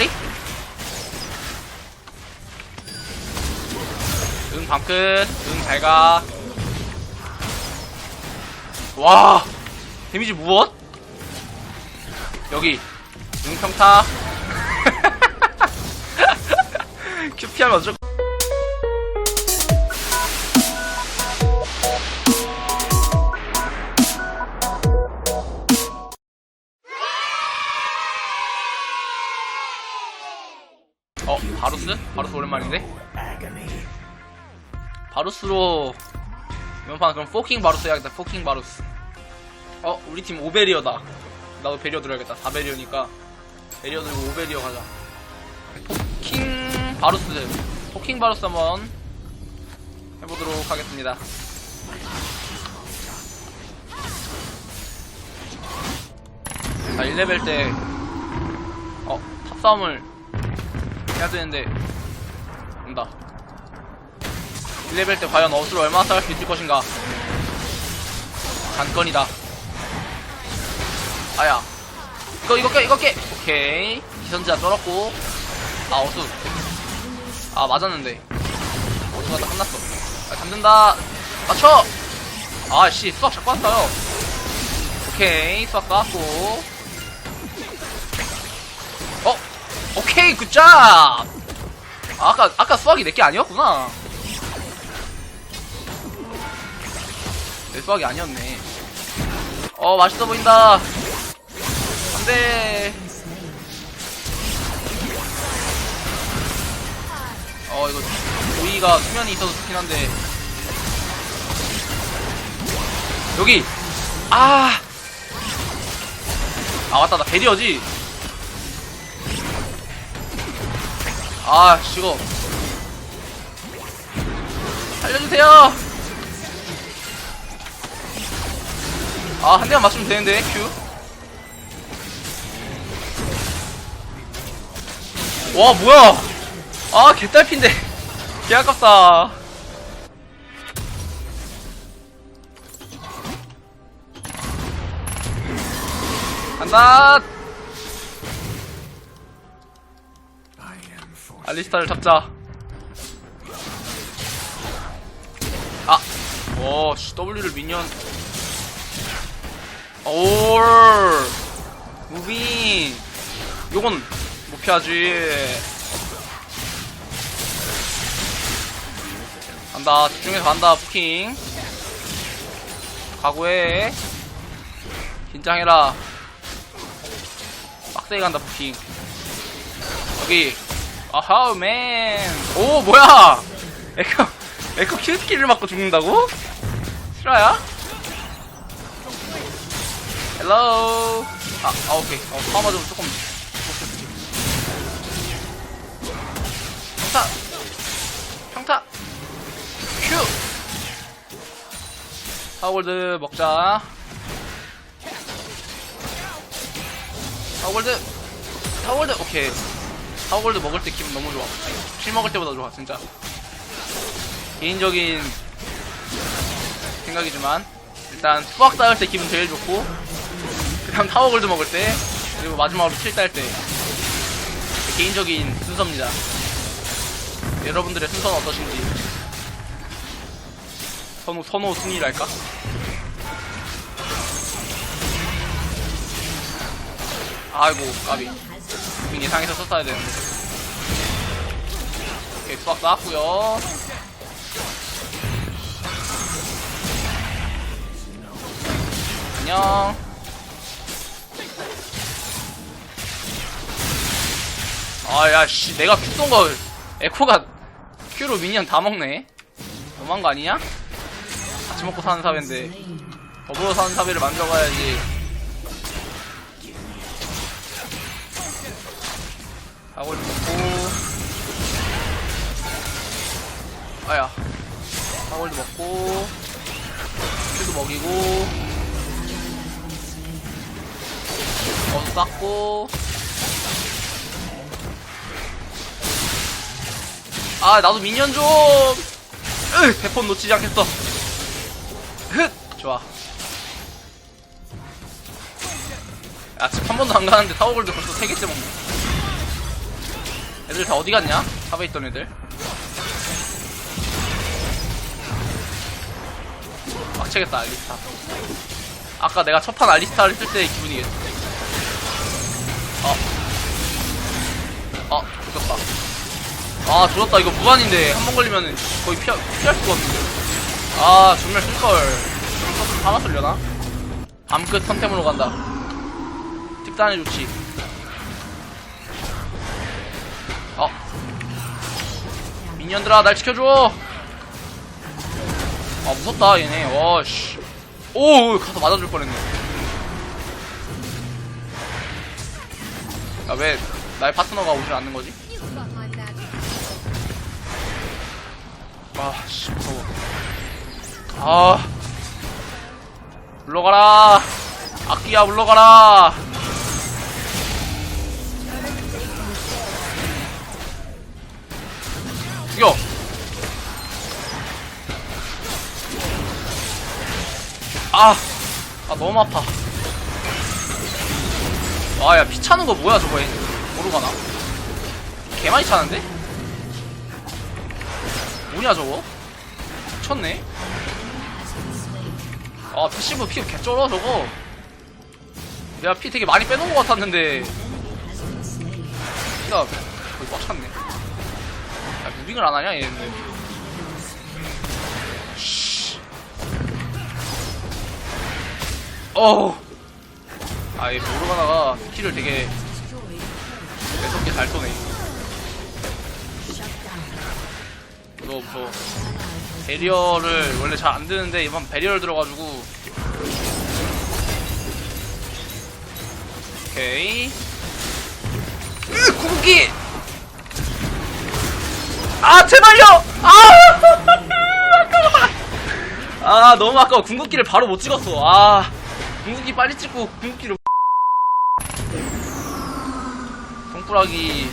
까리? 응 밤끝 응 잘 가 와 데미지 무엇? 여기 응 평타 큐피하면 어쩔 바루스? 오랜만인데? 바루스로 이번 판 그럼 포킹 바루스 해야겠다 포킹 바루스. 어 우리 팀 오베리어다. 나도 베리어 들어야겠다. 4베리어니까. 베리어 들고 오베리어 가자. 포킹 바루스 포킹 바루스 한번 해보도록 하겠습니다. 자 1레벨 때 어, 탑싸움을 해야 되는데 온다. 1레벨 때 과연 어수를 얼마나 쌓을 수 있을 것인가? 관건이다. 아야. 이거 이거 깨 이거 깨. 오케이. 기선제압 쩔었고. 아 어수. 아 맞았는데. 어수가 다 끝났어. 아 잡는다. 맞춰! 아씨 수학 자꾸 왔어요. 오케이. 수학 쌓았고. 어? 오케이 굿잡 아, 아까 아까 수학이 내게 아니었구나. 내 수학이 아니었네. 어 맛있어 보인다. 안 돼. 어 이거 조이가 수면이 있어서 좋긴 한데. 여기! 아! 아 맞다 나 베리어지 아 이거 살려주세요. 아 한 대만 맞추면 되는데 큐와 뭐야? 아 개딸핀데. 개 아깝다. 간다 알리스타를 잡자 아! 오, 씨, W를 미니언. 올! 무빙! 요건 못 피하지. 간다, 집중해서 간다, 부킹. 각오해. 긴장해라. 빡세게 간다, 부킹. 여기. 아하우, 맨. 오, 뭐야! 에코, 에코 킬스킬을 맞고 죽는다고? 실화야? 헬로. 아, 아 오케이. 어 파워 맞으면 조금 평타. 평타. 큐. 파워골드 먹자. 파워골드. 파워골드. 오케이 파워골드 먹을 때 기분 너무 좋아. 실 먹을 때보다 좋아 진짜. 개인적인 생각이지만 일단 수학 쌓을 때 기분 제일 좋고 그 다음 타워골드 먹을 때 그리고 마지막으로 킬딸 때. 개인적인 순서입니다. 여러분들의 순서는 어떠신지. 선호 선호 순위랄까? 아이고 까비 민 예상해서 썼어야 되는데 오케이 수학 쌓았구요 안녕. 아, 야, 씨, 내가 큐 쏜 거, 에코가 큐로 미니언 다 먹네? 너무한 거 아니냐? 같이 먹고 사는 사회인데, 더불어 사는 사회를 만들어가야지. 하고 먹고, 아야. 하골도 먹고, 큐도 먹이고, 어, 쌌고. 아, 나도 미니언 좀! 으! 대폰 놓치지 않겠어. 흑! 좋아. 야, 집한 번도 안 가는데 타워골드 벌써 3개째 먹네. 애들 다 어디 갔냐? 탑에 있던 애들. 빡치겠다, 알리스타. 아까 내가 첫판 알리스타를 쓸 때의 기분이겠지. 어. 어, 죽었다. 아, 죽었다. 이거 무한인데, 한 번 걸리면 거의 피할 수가 없는데. 아, 정말 쓸걸. 썼으면 하나 쓸려나? 밤끝 선템으로 간다. 특단에 좋지. 미니언들아, 날 지켜줘! 아, 무섭다, 얘네. 와, 씨. 오, 가서 맞아줄 뻔했네. 야, 왜, 나의 파트너가 오지 않는 거지? You've got my magic. 아, 씨, 무서워. 아. 물러가라. 악기야, 물러가라. 죽여. 아. 아, 너무 아파. 아, 야, 피 차는 거 뭐야, 저거. 모르가나? 개 많이 차는데? 뭐냐, 저거? 미쳤네? 아, 패시브 피 개 쩔어, 저거. 내가 피 되게 많이 빼놓은 것 같았는데. 피가 거의 꽉 찼네. 야, 무빙을 안 하냐, 얘는. 씨. 어우. 아, 얘 모르가나가 키를 되게 매섭게 잘 쏘네. 무서워, 무서워. 배리어를 원래 잘 안 드는데 이번 배리어를 들어가지고 오케이 으 궁기 아 제발요 아 아 너무 아까워 궁극기를 바로 못 찍었어 아 궁극기 빨리 찍고 궁극기를 동꾸라기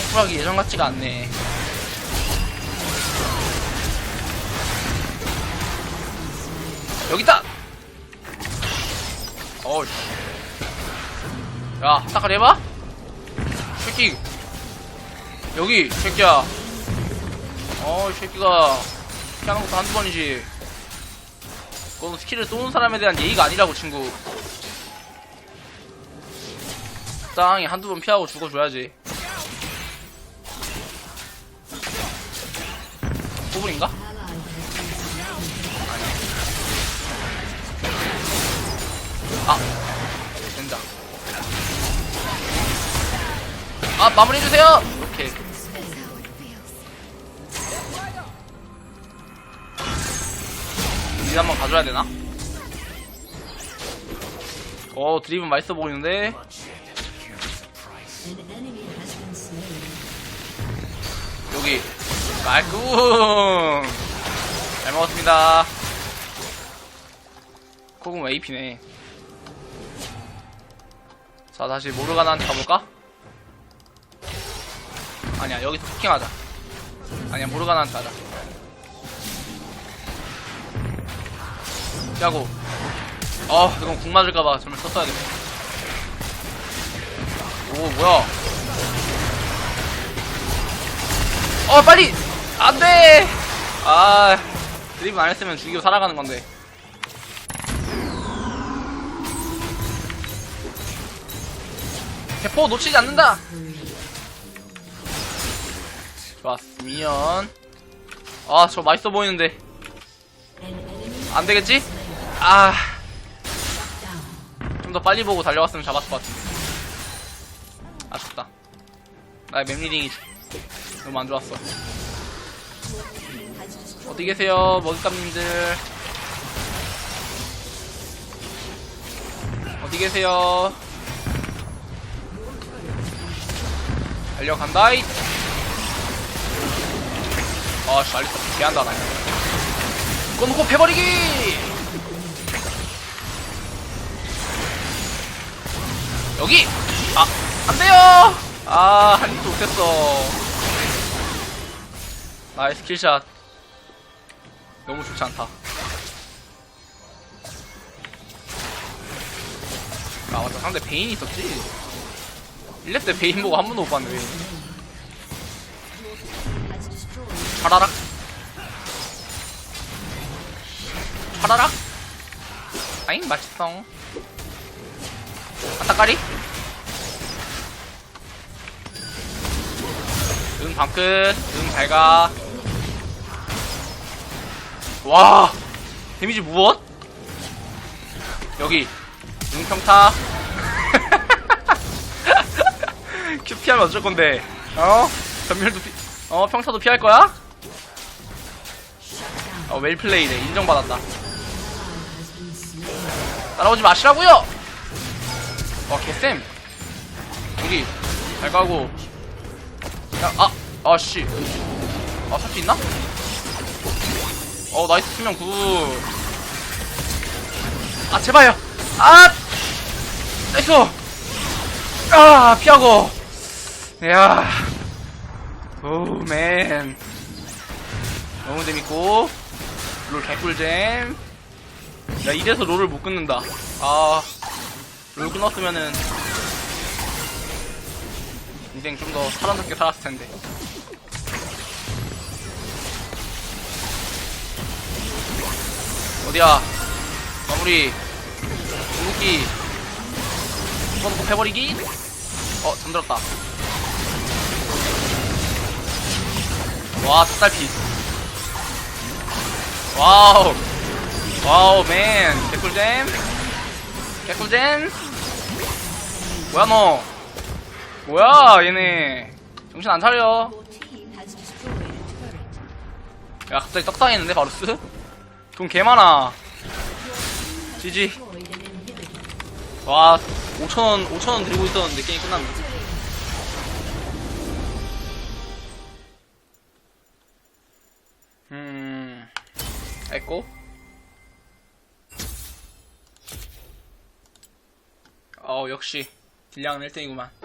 동꾸라기 예전 같지가 않네 여기 있다. 어우. 야, 딱까 해봐. 새끼. 여기, 새끼야. 어, 이 새끼가 피하는 것도 한두 번이지. 그건 스킬을 쏘는 사람에 대한 예의가 아니라고, 친구. 땅이 한두 번 피하고 죽어줘야지. 호불인가? 아 된다 아 마무리해주세요 가져야 되나? 어 드립은 맛있어 보이는데? 여기 깔끔! 잘 먹었습니다. 코금 AP네? 자 다시 모르가나한테 가볼까? 아니야 여기서 쿠킹하자. 아니야 모르가나한테 하자 야고 어 이건 궁 맞을까봐 정말 썼어야겠네 오 뭐야 어 빨리 안돼 아 드립은 안 했으면 죽이고 살아가는 건데 대포 놓치지 않는다. 좋았어. 미연. 아, 저 맛있어 보이는데. 안 되겠지? 아. 좀 더 빨리 보고 달려왔으면 잡았을 것 같은데. 아쉽다. 나의 맵 리딩이 너무 안 좋았어. 어디 계세요, 먹잇감님들. 어디 계세요? 달려간다이 아 씨 알리스타 개한다 나 이거 놓고 패버리기 여기! 아 안 돼요! 아 한입도 못했어. 나의 스킬샷. 너무 좋지 않다. 아 맞다. 상대 베인이 있었지? 1렙 때 베인 보고 한 번도 못 봤는데 베인. 파라락. 파라락. 아잉 맛있어 아따까리? 응 방끝. 응 잘 가. 와 데미지 무엇? 여기 응 평타. 큐 피하면 어쩔 건데? 어? 전멸도 피... 어 평타도 피할 거야? 어 웰플레이네. 인정받았다. 따라오지 마시라고요 와 개쌤 여기 잘 가고 야, 아, 아, 씨. 아, 살 수 있나? 어, 나이스 수명 굿. 아, 제발요. 아! 나이스! 아, 피하고. 야 오, 맨. 너무 재밌고. 롤 개꿀잼. 야, 이래서 롤을 못 끊는다. 아, 롤 끊었으면은 인생 좀 더 사람답게 살았을 텐데. 어디야? 마무리. 궁극기. 이번 해버리기? 어, 잠들었다. 와, 쌀피. 와우. 와우, 맨. 개꿀잼. 개꿀잼. 뭐야, 너? 뭐야 얘네. 정신 안 차려. 야 갑자기 떡상했는데 바루스? 돈 개많아. 지지. 와 5천원 5천원 들고 있었는데 게임 끝났네. 음 에코 어 역시 딜량은 1등이구만